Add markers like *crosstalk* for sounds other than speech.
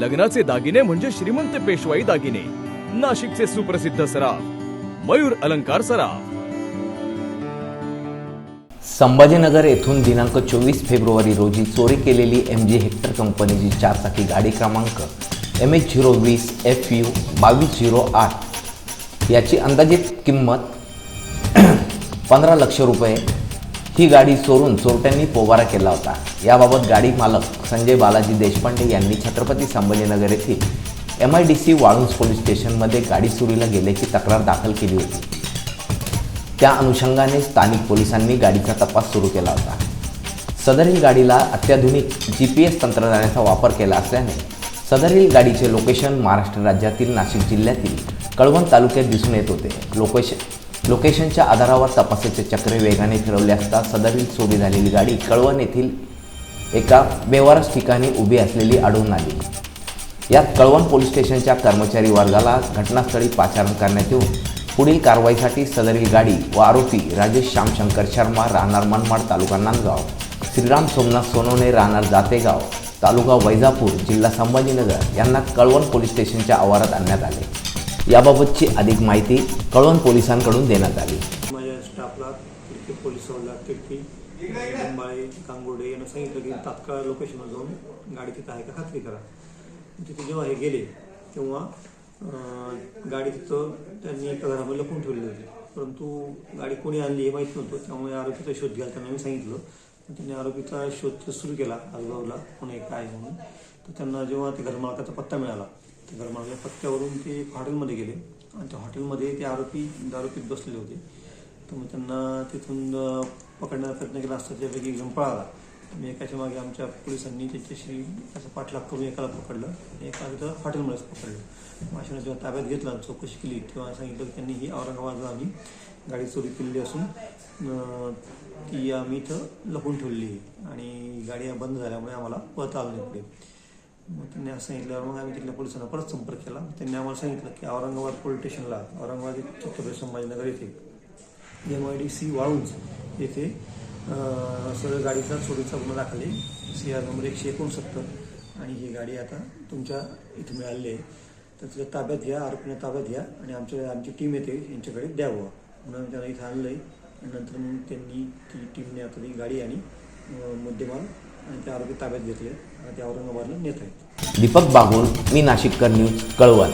लग्नाचे दागिने म्हणजे श्रीमंत पेशवाई दागिने. नाशिकचे सुप्रसिद्ध सराफ मयूर अलंकार सराफ. संभाजीनगर येथून दिनांक चोवीस फेब्रुवारी रोजी चोरी केलेली एम जी हेक्टर कंपनीची चारचाकी गाडी क्रमांक एम एच झिरो वीस एफ यू बावीस झिरो आठ. याची अंदाजित किंमत *clears throat* पंधरा लक्ष रुपये ही गाडी चोरून चोरट्यांनी पोबारा केला होता. याबाबत गाडी मालक संजय बालाजी देशपांडे यांनी छत्रपती संभाजीनगर येथील M I D C Waluj police स्टेशनमध्ये गाडी चोरीला गेल्याची तक्रार दाखल केली होती. त्या अनुषंगाने स्थानिक पोलिसांनी गाडीचा तपास सुरू केला होता. सदरील गाडीला अत्याधुनिक जी पी एस तंत्रज्ञानाचा वापर केला असल्याने सदरील गाडीचे लोकेशन महाराष्ट्र राज्यातील नाशिक जिल्ह्यातील कळवण तालुक्यात दिसून येत होते. लोकेशन लोकेशनच्या आधारावर तपासाचे चक्रे वेगाने फिरवले असता सदरील चोरी झालेली गाडी कळवण येथील एका बेवारस ठिकाणी उभी असलेली आढळून आली. यात कळवण पोलीस स्टेशनच्या कर्मचारी वर्गाला घटनास्थळी पाचारण करण्यात येऊन पुढील कारवाईसाठी सदरील गाडी व आरोपी राजेश श्यामशंकर शर्मा राहणार मनमाड तालुका नांदगाव श्रीराम सोमनाथ सोनवणे राहणार जातेगाव तालुका वैजापूर जिल्हा संभाजीनगर यांना कळवण पोलीस स्टेशनच्या आवारात आणण्यात आले. याबाबतची अधिक माहिती कळवण पोलिसांकडून देण्यात आली. माझ्या स्टाफला तिथे पोलीस हॉलला लिंबाळे कांगोडे यांना सांगितलं की तात्काळ लोकेशनवर जाऊन गाडी तिथं आहे का खात्री करा. तिथे जेव्हा हे गेले तेव्हा गाडी तिथं त्यांनी एका घरामध्ये लपून ठेवली होती. परंतु गाडी कोणी आणली हे माहीत नव्हतं. त्यामुळे आरोपीचा शोध घ्यायला त्यांना मी सांगितलं. त्यांनी आरोपीचा शोध सुरू केला. आजूबाजूला कोणी काय म्हणून. तर त्यांना जेव्हा ते घरमालकाचा पत्ता मिळाला त्या घरमालकाच्या पत्त्यावरून ते हॉटेलमध्ये गेले. आणि त्या हॉटेलमध्ये ते आरोपी दारू पीत बसलेले होते. तर मग त्यांना तिथून पकडण्याचा प्रयत्न केला असता. त्यापैकी एक जण पळाला मी एकाच्या मागे आमच्या पोलिसांनी त्याच्याशी असं पाठलाग करून एकाला पकडलं. आणि एका तिथं हॉटेलमध्येच पकडलं. माशाने जेव्हा ताब्यात घेतला आणि चौकशी केली तेव्हा सांगितलं की त्यांनी ही औरंगाबादला आम्ही गाडी चोरी केलेली असून ती आम्ही इथं लपून ठेवलेली आणि गाडी बंद झाल्यामुळे आम्हाला पळता आलं नाही पुढे. मग त्यांनी असं सांगितल्यावर मग आम्ही तिथल्या पोलिसांना परत संपर्क केला. त्यांनी आम्हाला सांगितलं की औरंगाबाद पोलीस स्टेशनला औरंगाबाद छत्रपती संभाजीनगर येथे M I D C Waluj येथे सगळं गाडीचा चोरीचा गुन्हा दाखल आहे. सी आर नंबर एकशे एकोणसत्तर आणि ही गाडी आता तुमच्या इथे मिळालेली आहे. तर तिच्या ताब्यात घ्या आरोपीने ताब्यात घ्या आणि आमच्या आमची टीम येते यांच्याकडे द्यावं. म्हणून आम्ही त्यांना इथं आणलं आहे आणि नंतर मग त्यांनी ती टीमने आता ती गाडी आणि मुद्देमाल आणि त्या आरोपी ताब्यात घेतले आणि ते औरंगाबादला नेत आहेत. दीपक बागुल मी नाशिककर न्यूज कळवण.